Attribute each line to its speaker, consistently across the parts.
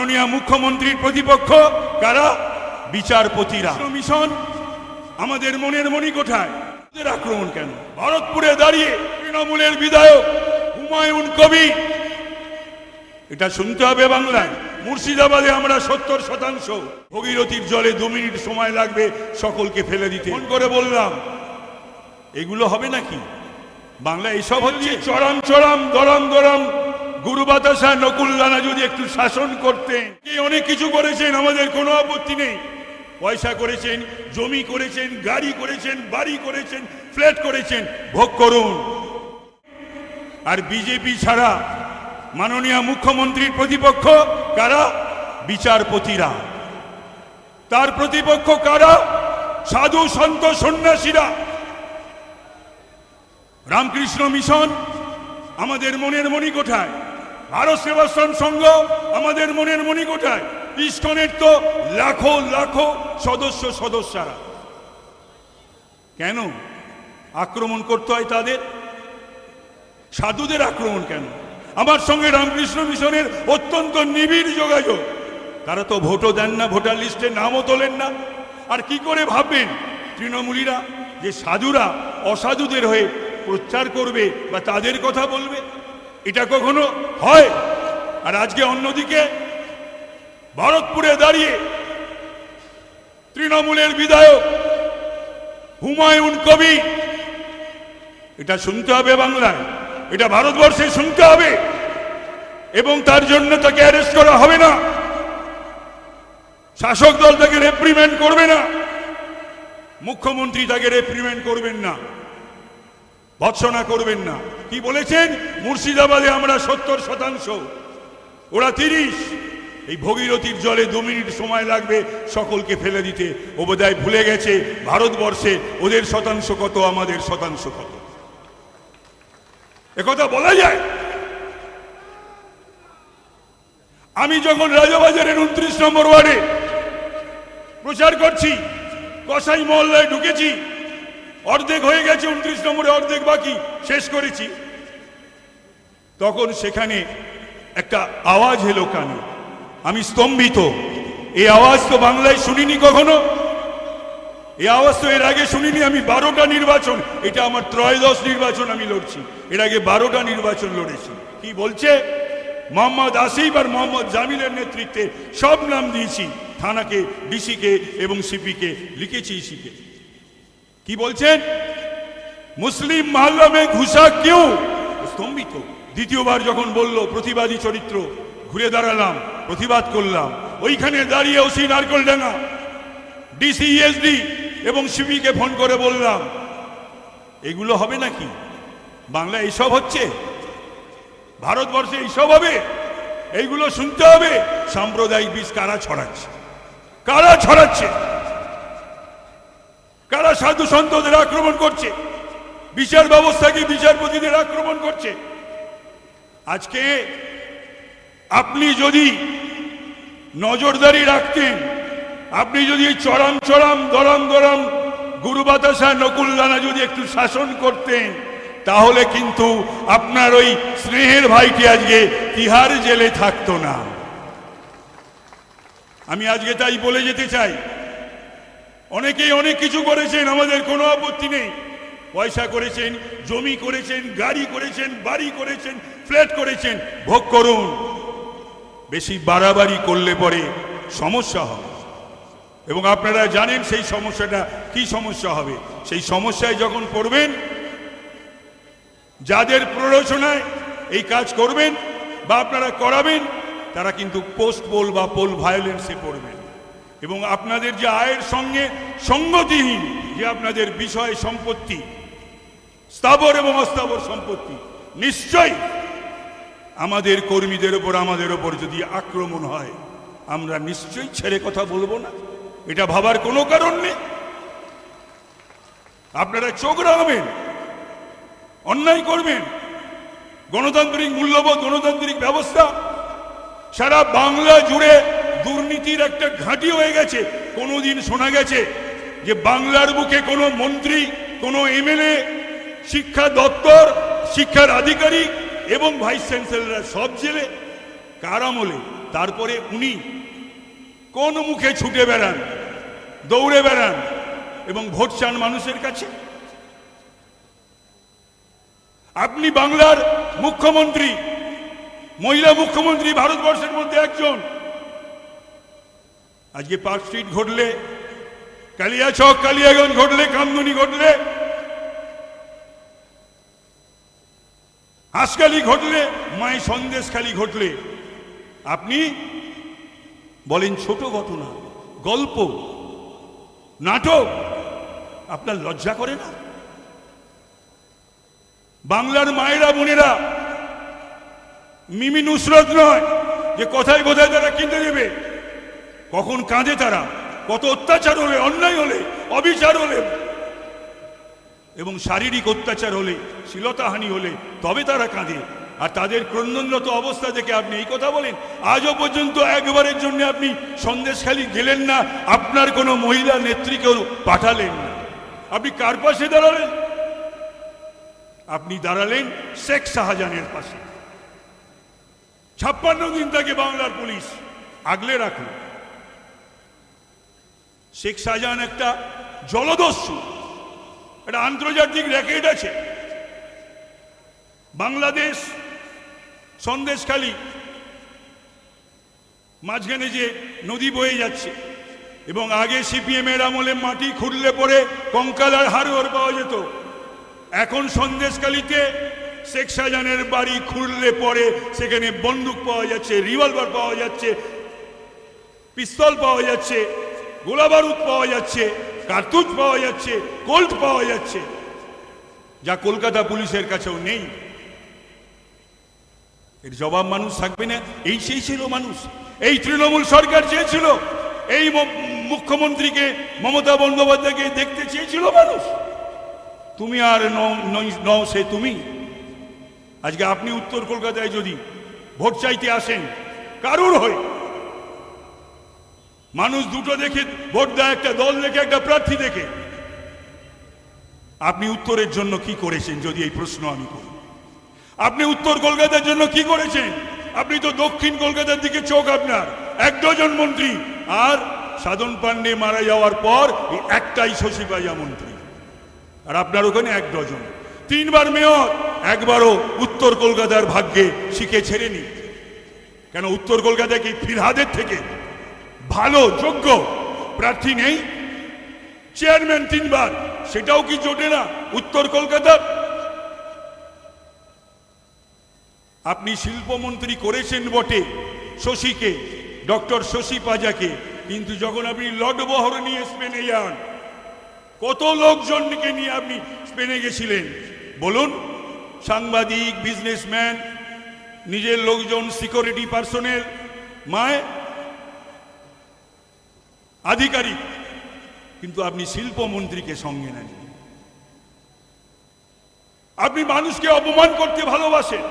Speaker 1: মাননীয় মুখ্যমন্ত্রীর প্রতিপক্ষ কারা? বিচারপতিরা। মিশন আমাদের মনের মনি কোঠায় আক্রমণ কেন? ভারতপুরে দাঁড়িয়ে তৃণমূলের বিধায়ক হুমায়ুন কবি এটা শুনতে হবে বাংলায়। মুর্শিদাবাদে আমরা সত্তর শতাংশ। ভগীরথীর জলে দু মিনিট সময় লাগবে সকলকে ফেলে দিতে। ফোন করে বললাম। এগুলো হবে নাকি? বাংলা এইসব হচ্ছে। চরম চরম দরম দরম। গুরু বাতাসা নকুল দানা যদি একটু শাসন করতেন অনেক কিছু করেছেন, আমাদের কোনো আপত্তি নেই। পয়সা করেছেন, জমি করেছেন, গাড়ি করেছেন, বাড়ি করেছেন, ফ্ল্যাট করেছেন, ভোগ করুন। আর বিজেপি ছাড়া মাননীয় মুখ্যমন্ত্রীর প্রতিপক্ষ কারা? বিচারপতিরা। তার প্রতিপক্ষ কারা? সাধু সন্ত সন্ন্যাসীরা। রামকৃষ্ণ মিশন আমাদের মনের মনি কোঠায় ভারত সেবাশ্রম সংঘ আমাদের মনের মনি কোঠায় ইস্কনের তো লাখো লাখো সদস্য সদস্যরা। কেন? আক্রমণ করতে হয় তাদের? সাধুদের আক্রমণ কেন? আমার সঙ্গে রামকৃষ্ণ মিশনের অত্যন্ত নিবিড় যোগাযোগ। তারা তো ভোটও দেন না, ভোটার লিস্টে নামও তোলেন না। আর কি করে ভাববেন তৃণমূলীরা যে সাধুরা অসাধুদের হয়ে প্রচার করবে বা তাদের কথা বলবে? এটা কখনো হয়। আর আজকে অন্যদিকে ভারতপুরে দাঁড়িয়ে তৃণমূলের বিধায়ক হুমায়ুন কবি, এটা শুনতে হবে বাংলায়, এটা ভারতবর্ষে শুনতে হবে, এবং তার জন্য তাকে অ্যারেস্ট করা হবে না। শাসক দল তাকে রেপ্রিমেন্ট করবে না। মুখ্যমন্ত্রী তাকে রেপ্রিমেন্ট করবেন না। ভৎসনা করবেন না। কি বলেছেন? মুর্শিদাবাদে আমরা সত্তর শতাংশ, ওরা তিরিশ। এই ভগীরথীর জলে দু মিনিট সময় লাগবে সকলকে ফেলে দিতে। ও বোধহয় ভুলে গেছে ভারতবর্ষে, ওদের শতাংশ কত, আমাদের শতাংশ কত। একথা বলা যায়। আমি যখন রাজাবাজারের উনত্রিশ নম্বর ওয়ার্ডে প্রচার করছি, কসাই মহল্লায় ঢুকেছি অর্ধেক হয়ে গেছে, উনত্রিশ নম্বরে অর্ধেক বাকি, শেষ করেছি। তখন সেখানে একটা আওয়াজ এলো কানে। আমি স্তম্ভিত। এই আওয়াজ তো বাংলায় শুনিনি কখনো? এই আওয়াজ তো এর আগে শুনিনি আমি, বারোটা নির্বাচন। এটা আমার ত্রয়োদশ নির্বাচন আমি লড়ছি। এর আগে বারোটা নির্বাচন লড়েছি। কি বলছে? মোহাম্মদ আসিফ আর মোহাম্মদ জামিলের নেতৃত্বে সব নাম দিয়েছি। থানাকে, ডিসিকে এবং সিপিকে লিখেছি ইসিকে কি বলছেন? মুসলিম মহল্লা মে ঘুষা কেউ? স্তম্ভিত। দ্বিতীয়বার যখন বলল, প্রতিবাদী চরিত্র, ঘুরে দাঁড়ালাম, প্রতিবাদ করলাম। ওইখানে দাঁড়িয়ে ওসি নারকল ডাঙ্গা ডিসি ইএসডি এবং সিপিকে ফোন করে বললাম, এগুলো হবে নাকি? বাংলা এইসব হচ্ছে? ভারতবর্ষে এইসব হবে? এইগুলো শুনতে হবে? সাম্প্রদায়িক বীজ কারা ছড়াচ্ছে? কারা ছড়াচ্ছে? সাধু সন্তদের আক্রমণ করছে। বিচার ব্যবস্থাকে বিচারপতিদের আক্রমণ করছে? আজকে আপনি যদি নজরদারি রাখতেন, আপনি যদি চরম চরম দরম দরম গুরু বাতাসা নকুল দানা যদি একটু শাসন করতেন, তাহলে কিন্তু আপনার ওই স্নেহের ভাইটি আজকে তিহার জেলে থাকতো না। আমি আজকে তাই বলে যেতে চাই অনেকেই অনেক কিছু করেছেন, আমাদের কোনো আপত্তি নেই। পয়সা করেছেন, জমি করেছেন, গাড়ি করেছেন, বাড়ি করেছেন, ফ্ল্যাট করেছেন। ভোগ করুন। বেশি বাড়াবাড়ি করলে পরে সমস্যা হবে। এবং আপনারা জানেন সেই সমস্যাটা কি সমস্যা হবে। সেই সমস্যায় যখন পড়বেন, যাদের প্ররোচনায় এই কাজ করবেন বা আপনারা করাবেন, তারা কিন্তু পোস্ট পোল বা পোল ভায়োলেন্সে পড়বেন। এবং আপনাদের যে আয়ের সঙ্গে সঙ্গতিহীন, যে আপনাদের বিষয় সম্পত্তি, স্থাবর এবং অস্থাবর সম্পত্তি, নিশ্চয়ই আমাদের কর্মীদের ওপর, আমাদের ওপর যদি আক্রমণ হয়, আমরা নিশ্চয়ই ছেড়ে কথা বলব না। এটা ভাবার কোনো কারণ নেই। আপনারা চোখ রাখবেন, অন্যায় করবেন। গণতান্ত্রিক মূল্যবোধ, গণতান্ত্রিক ব্যবস্থা সারা বাংলা জুড়ে দুর্নীতির একটা ঘাঁটি হয়ে গেছে। কোনোদিন শোনা গেছে যে বাংলার বুকে কোনো মন্ত্রী, কোনো এমএলএ, শিক্ষা দপ্তর, শিক্ষার আধিকারিক এবং ভাইস চ্যান্সেলররা সব জেলে কার আমলে তারপরে উনি কোন মুখে ছুটে বেড়ান, দৌড়ে বেড়ান এবং ভোট চান মানুষের কাছে? আপনি বাংলার মুখ্যমন্ত্রী, মহিলা মুখ্যমন্ত্রী, ভারতবর্ষের মধ্যে একজন আজকে পার্ক স্ট্রিট ঘটলে কালিয়াচক কালিয়াগঞ্জ ঘটলে, কামদুনি ঘটলে, হাঁসখালি ঘটলে মায় সন্দেশখালি ঘটলে। আপনি বলেন ছোট ঘটনা, গল্প, নাটক, আপনার লজ্জা করে না? বাংলার মায়েরা, বোনেরা, মিমি নুসরত নয়, যে কথায় কোথায় তারা কিনতে দেবে। কখন কাঁদে তারা? কত অত্যাচার হলে, অন্যায় হলে, অবিচার হলে, এবং শারীরিক অত্যাচার হলে, শ্লীলতাহানি হলে, তবে তারা কাঁদে। আর তাদের ক্রন্দনরত অবস্থা দেখে আপনি এই কথা বলেন, আজও পর্যন্ত একবারের জন্য আপনি সন্দেশখালি গেলেন না, আপনার কোনো মহিলা নেত্রীকেও পাঠালেন না। আপনি কার পাশে দাঁড়ালেন? আপনি দাঁড়ালেন শেখ শাহজাহানের পাশে। ছাপ্পান্ন দিন তাকে বাংলার পুলিশ আগলে রাখল। শেখ শাহজাহান একটা জলদস্যু। একটা আন্তর্জাতিক র্যাকেট আছে। বাংলাদেশ সন্দেশখালী মাঝখানে যে নদী বয়ে যাচ্ছে এবং আগে সিপিএম এর আমলে মাটি খুঁড়লে পরে কঙ্কাল আর হাড়োয়ার পাওয়া যেত, এখন সন্দেশখালীতে শেখ শাহজাহানের বাড়ি খুঁড়লে পরে সেখানে বন্দুক পাওয়া যাচ্ছে, রিভলভার পাওয়া যাচ্ছে, পিস্তল পাওয়া যাচ্ছে। গোলা বারুদ পাওয়া যাচ্ছে, কার্তুজ পাওয়া যাচ্ছে, কোল্ট পাওয়া যাচ্ছে। যা কলকাতা পুলিশের কাছেও নেই। এর জবাব মানুষ থাকবে না, এই সেই ছিল মানুষ। এই তৃণমূল সরকার চেয়েছিল, এই মুখ্যমন্ত্রীকে, মমতা বন্দ্যোপাধ্যায়কে দেখতে চেয়েছিল মানুষ। তুমি আর নও সে তুমি। আজকে আপনি উত্তর কলকাতায় যদি ভোট চাইতে আসেন, কারুর হয়ে? মানুষ দুটো দেখে ভোট দেয়, একটা দল দেখে, একটা প্রার্থী দেখে। আপনি উত্তরের জন্য কি করেছেন যদি এই প্রশ্ন আমি করি? আপনি উত্তর কলকাতার জন্য কি করেছেন? আপনি তো দক্ষিণ কলকাতার দিকে চোখ আপনার। এক ডজন মন্ত্রী। আর সাধন পান্ডে মারা যাওয়ার পর একটাই শশীপাজা মন্ত্রী। আর আপনার ওখানে এক ডজন। তিনবার মেয়র, একবারও উত্তর কলকাতার ভাগ্যে শিখে ছেড়েনি। কেন উত্তর কলকাতায় কি ফিরহাদের থেকে ভালো, যোগ্য। প্রার্থী নেই। চেয়ারম্যান তিনবার। সেটাও কি জোটে না? উত্তর কলকাতার আপনি শিল্পমন্ত্রী করেছেন বটে শশীকে, ডক্টর শশী পাজাকে। কিন্তু যখন আপনি লডবহর নিয়ে স্পেনে যান, কত লোকজনকে নিয়ে আপনি স্পেনে গেছিলেন? বলুন। সাংবাদিক, বিজনেসম্যান, নিজের লোকজন, সিকিউরিটি পার্সোনেল, মায় আধিকারিক, কিন্তু আপনি শিল্পমন্ত্রীকে সঙ্গে নেন। আপনি মানুষকে অপমান করতে ভালোবাসেন।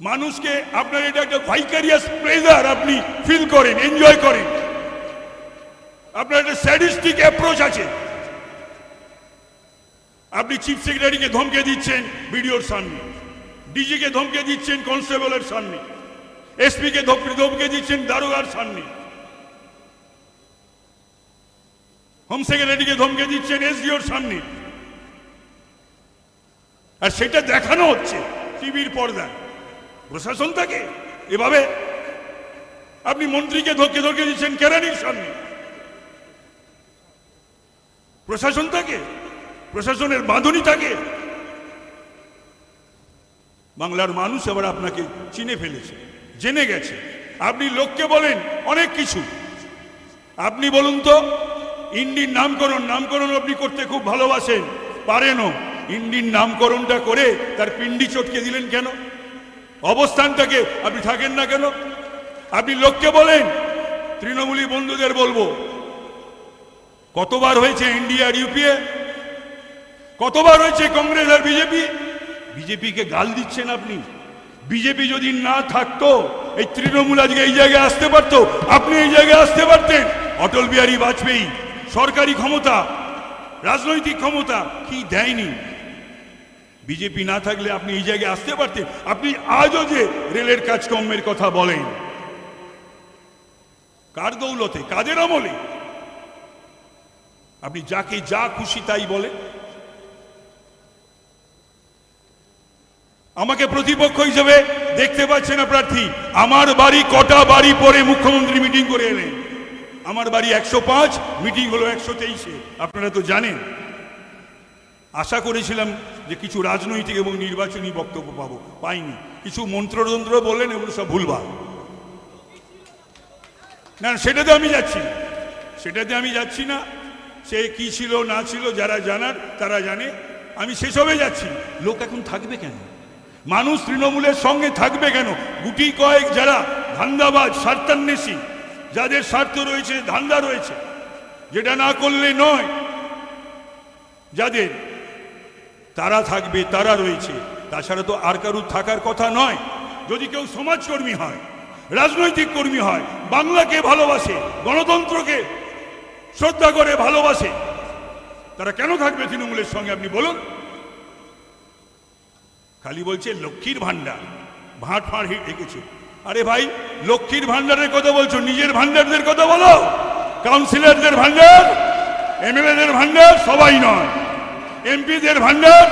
Speaker 1: মানুষকে আপনার এটা একটা ভাইকারিয়াস প্লেজার আপনি ফিল করেন এনজয় করেন। আপনার একটা স্যাডিস্টিক অ্যাপ্রোচ আছে। আপনি চিফ সেক্রেটারিকে ধমকে দিচ্ছেন বিডিওর সামনে ডিজিকে ধমকে দিচ্ছেন কনস্টেবলের সামনে। এসপিকে ধমকে দিচ্ছেন দারোগার সামনে। হোম সেক্রেটারিকে ধমকে দিচ্ছেন এসডিওর সামনে। আর সেটা দেখানো হচ্ছে টিভির পর্দায়। প্রশাসন থাকে এভাবে আপনি মন্ত্রীকে ধকে ধকে দিচ্ছেন কেরানির সামনে। প্রশাসন থাকে প্রশাসনের বাঁধনি থাকে বাংলার মানুষ এবার আপনাকে চিনে ফেলেছে। জেনে গেছে। আপনি লোককে বলেন অনেক কিছু। আপনি বলুন তো, ইন্ডির নামকরণ নামকরণ আপনি করতে খুব ভালোবাসেন, পারেনও। ইন্ডির নামকরণটা করে তার পিন্ডি চটকে দিলেন কেন? অবস্থানটাকে আপনি থাকেন না কেন? আপনি লোককে বলেন, তৃণমূলী বন্ধুদের বলব, কতবার হয়েছে ইন্ডিয়া আর ইউপিএ? কতবার হয়েছে কংগ্রেস আর বিজেপি? বিজেপিকে গাল দিচ্ছেন আপনি। বিজেপি যদি না থাকতো, এই তৃণমূল আজকে এই জায়গায় আসতে পারতো, আপনি এই জায়গায় আসতে পারতেন। অটল বিহারী বাজপেয়ী, সরকারি ক্ষমতা, রাজনৈতিক ক্ষমতা কি দেয়নি? বিজেপি না থাকলে আপনি এই জায়গায় আসতে পারতেন। আপনি আজও যে রেলের কাজকর্মের কথা বলেন, কার দৌলতে, কাদের আমলে? আপনি যাকে যা খুশি তাই বলেন। আমাকে প্রতিপক্ষ হিসেবে দেখতে পাচ্ছে না প্রার্থী। আমার বাড়ি, কটা বাড়ি পরে মুখ্যমন্ত্রী মিটিং করে এলেন। আমার বাড়ি একশো পাঁচ, মিটিং হলো একশো তেইশে। আপনারা তো জানেন। আশা করেছিলাম যে কিছু রাজনৈতিক এবং নির্বাচনী বক্তব্য পাবো। পাইনি। কিছু মন্ত্রতন্ত্র বললেন এগুলো সব ভুলভাল। না, সেটাতে আমি যাচ্ছি। সেটাতে আমি যাচ্ছি না। সে কি ছিল, না ছিল, যারা জানার, তারা জানে। আমি সেসবে যাচ্ছি। লোক এখন থাকবে কেন? মানুষ তৃণমূলের সঙ্গে থাকবে কেন? গুটি কয়েক যারা ধান্দাবাজ, স্বার্থান্বেষী, যাদের স্বার্থ রয়েছে, ধান্দা রয়েছে, যেটা না করলে নয়, যাদের তারা থাকবে, তারা রয়েছে। তাছাড়া তো আর কারুর থাকার কথা নয়। যদি কেউ সমাজকর্মী হয়, রাজনৈতিক কর্মী হয়, বাংলাকে ভালোবাসে, গণতন্ত্রকে শ্রদ্ধা করে ভালোবাসে, তারা কেন থাকবে তৃণমূলের সঙ্গে? আপনি বলুন। খালি বলছে লক্ষ্মীর ভান্ডার ভাঁট ফাঁড় হিট রেখেছে আরে ভাই, লক্ষ্মীর ভান্ডারের কথা বলছো, নিজের ভান্ডারদের কথা বলো। কাউন্সিলরদের ভান্ডার এমএলএদের ভান্ডার সবাই নয়। এমপিদের ভান্ডার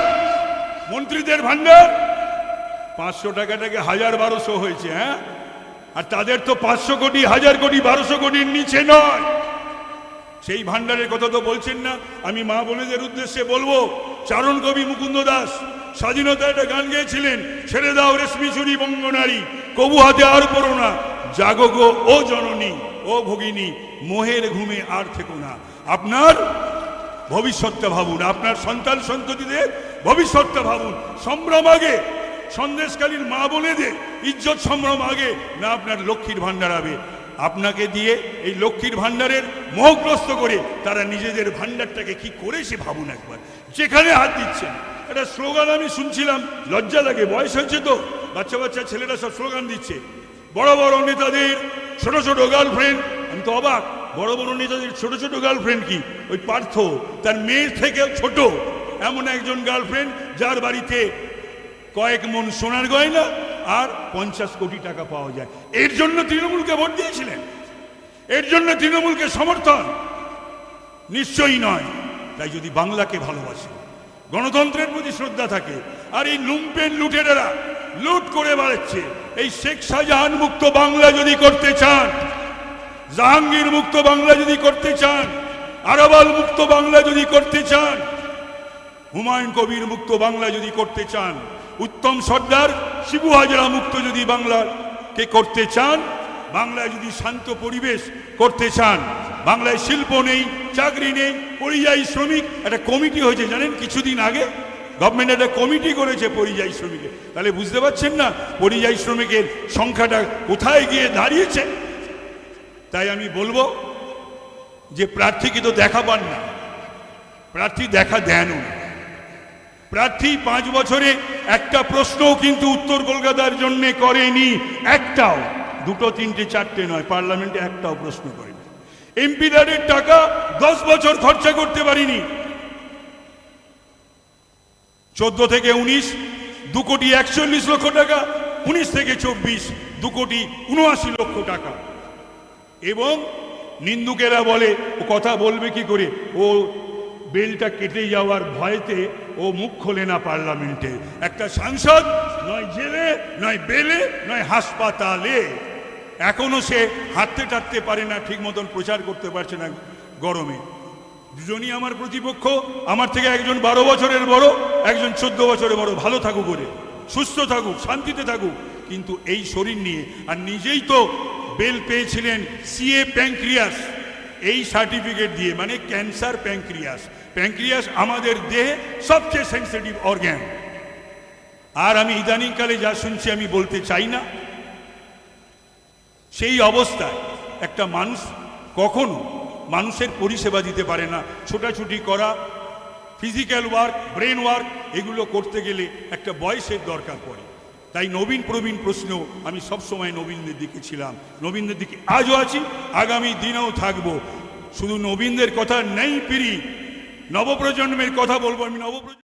Speaker 1: মন্ত্রীদের ভান্ডার পাঁচশো টাকাটাকে হাজার বারোশো হয়েছে হ্যাঁ? আর তাদের তো পাঁচশো কোটি, হাজার কোটি, বারোশো কোটির নিচে নয়। সেই ভান্ডারের কথা তো বলছেন না। আমি মা বোনেদের উদ্দেশ্যে বলব, চারণ কবি মুকুন্দ দাস স্বাধীনতা একটা গান গেয়েছিলেন, ছেড়ে দাও রেশমি চুরি বঙ্গনারী কবু হাতে আর পড়ো না, জাগো গো ও জননী, ও ভগিনী, মোহের ঘুমে আর থেকো না। আপনার ভবিষ্যৎটা ভাবুন, আপনার সন্তান সন্ততিদের ভবিষ্যৎটা ভাবুন। সম্ভ্রম আগে সন্দেশকালীন মা বলে দে ইজ্জত সম্ভ্রম আগে, না আপনার লক্ষ্মীর ভাণ্ডার হবে আপনাকে দিয়ে এই লক্ষ্মীর ভান্ডারের মোহগ্রস্ত করে তারা নিজেদের ভাণ্ডারটাকে কি করে সে ভাবুন একবার। যেখানে হাত দিচ্ছেন। একটা স্লোগান আমি শুনছিলাম। লজ্জা লাগে, বয়স হয়েছে তো। বাচ্চা বাচ্চা ছেলেরা সব স্লোগান দিচ্ছে। বড় বড় নেতাদের, ছোট ছোট গার্লফ্রেন্ড আমি তো অবাক, বড় বড় নেতাদের, ছোট ছোট গার্লফ্রেন্ড কি? ওই পার্থ, তার মেয়ের থেকেও ছোট। এমন একজন গার্লফ্রেন্ড যার বাড়িতে কয়েক মন সোনার গয়না আর পঞ্চাশ কোটি টাকা পাওয়া যায়। এর জন্য তৃণমূলকে ভোট দিয়েছিলেন। এর জন্য তৃণমূলকে সমর্থন। নিশ্চয়ই নয়। তাই যদি বাংলাকে ভালোবাসে গণতন্ত্রের প্রতি শ্রদ্ধা থাকে। আর এই লুম্পেন লুটেরেরা লুট করে বেড়াচ্ছে এই শেখ শাহজাহান মুক্ত বাংলা যদি করতে চান, জাহাঙ্গীর মুক্ত বাংলা যদি করতে চান, আরাবাল মুক্ত বাংলা যদি করতে চান, হুমায়ুন কবির মুক্ত বাংলা যদি করতে চান, উত্তম সর্দার শিবু হাজরা মুক্ত যদি বাংলাকে করতে চান, বাংলায় যদি শান্ত পরিবেশ করতে চান বাংলায় শিল্প নেই, চাকরি নেই, পরিযায়ী শ্রমিক। একটা কমিটি হয়েছে, জানেন, কিছুদিন আগে গভর্নমেন্ট একটা কমিটি করেছে পরিযায়ী শ্রমিকের তাহলে বুঝতে পারছেন না পরিযায়ী শ্রমিকের সংখ্যাটা কোথায় গিয়ে দাঁড়িয়েছে? তাই আমি বলব যে প্রার্থীকে তো দেখা পান না। প্রার্থী দেখা দেনও প্রার্থী পাঁচ বছরে একটা প্রশ্নও কিন্তু উত্তর কলকাতার জন্য করেনি, একটাও। দুটো, তিনটে, চারটে নয়, পার্লামেন্টে একটাও প্রশ্ন করেনি। এমপিদারের টাকা দশ বছর খরচা করতে পারিনি। চোদ্দ থেকে উনিশ, দু কোটি একচল্লিশ লক্ষ টাকা, উনিশ থেকে চব্বিশ, দু কোটি উনআশি লক্ষ টাকা। এবং নিন্দুকেরা বলে, ও কথা বলবে কি করে? ও বেলটা কেটে যাওয়ার ভয়তে ও মুখ খোলে না পার্লামেন্টে। একটা সাংসদ, নয় জেলে, নয় বেলে, নয় হাসপাতালে। এখনও সে হাঁটতে টাটতে পারে না, ঠিক মতন প্রচার করতে পারছে না গরমে। দুজনই আমার প্রতিপক্ষ, আমার থেকে একজন বারো বছরের বড়, একজন চোদ্দ বছরের বড়। ভালো থাকুক করে সুস্থ থাকুক, শান্তিতে থাকুক। কিন্তু এই শরীর নিয়ে, আর নিজেই তো বেল পেয়েছিলেন সিএ প্যাঙ্ক্রিয়াস এই সার্টিফিকেট দিয়ে মানে ক্যান্সার প্যাঙ্ক্রিয়াস প্যাঙ্ক্রিয়াস আমাদের দেহে সবচেয়ে সেন্সিটিভ অর্গ্যান আর আমি ইদানিংকালে যা শুনছি আমি বলতে চাই না। সেই অবস্থায় একটা মানুষ কখনো মানুষের পরিষেবা দিতে পারে না। ছোটাছুটি করা ফিজিক্যাল ওয়ার্ক ব্রেন ওয়ার্ক এগুলো করতে গেলে একটা বয়সের দরকার পড়ে। তাই নবীন প্রবীণ প্রশ্ন আমি সবসময় নবীনদের দিকে ছিলাম। নবীনদের দিকে আজও আছি, আগামী দিনেও থাকব। শুধু নবীনদের কথা নেই, পিড়ি। নবপ্রজন্মের কথা বলব আমি, নবপ্রজন্ম